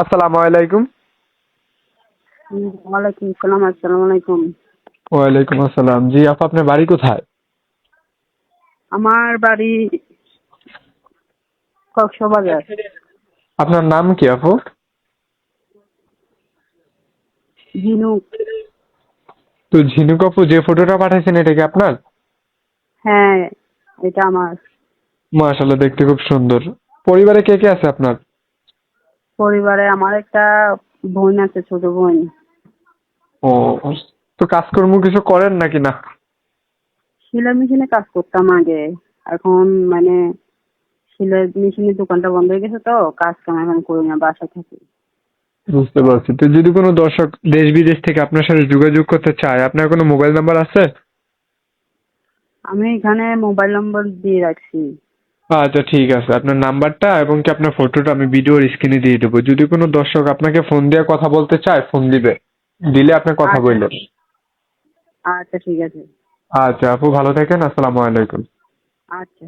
আসসালামু আলাইকুম। ওয়ালাইকুম সালাম আসসালামু আলাইকুম। ওয়ালাইকুম আসসালাম। জি আপা আপনার বাড়ি কোথায়? আমার বাড়ি কক্সবাজার। আপনার নাম কি আপু? ঝিনুক। তো ঝিনুক আপু যে ফটোটা পাঠাইছেন এটা কি আপনার? হ্যাঁ এটা আমার। মাশাআল্লাহ দেখতে খুব সুন্দর। পরিবারে কে কে আছে আপনার? পরিবারে আমার একটা বোন আছে ছোট বোন। ও তো কাজকর্ম কিছু করেন নাকি না? সেলাই মেশিনে কাজ করতাম আগে। এখন মানে সেলাই মেশিনের দোকানটা বন্ধ হয়ে গেছে তো কাজ কাম এখন করি না বাসায় থাকি। বুঝতে পারছি। তো যদি কোনো দর্শক দেশ বিদেশ থেকে আপনার সাথে যোগাযোগ করতে চায় আপনার কোনো মোবাইল নাম্বার আছে? আমি এখানে মোবাইল নম্বর দিয়ে রাখছি। আচ্ছা ঠিক আছে। আপনার নাম্বারটা এবং কি আপনার ফটোটা আমি ভিডিওর স্ক্রিনে দিয়ে দেবো। যদি কোনো দর্শক আপনাকে ফোন দিয়ে কথা বলতে চায় ফোন দিবে। দিলে আপনি কথা বলবেন। আচ্ছা ঠিক আছে। আচ্ছা আপু ভালো থাকেন। আসসালামু আলাইকুম। আচ্ছা।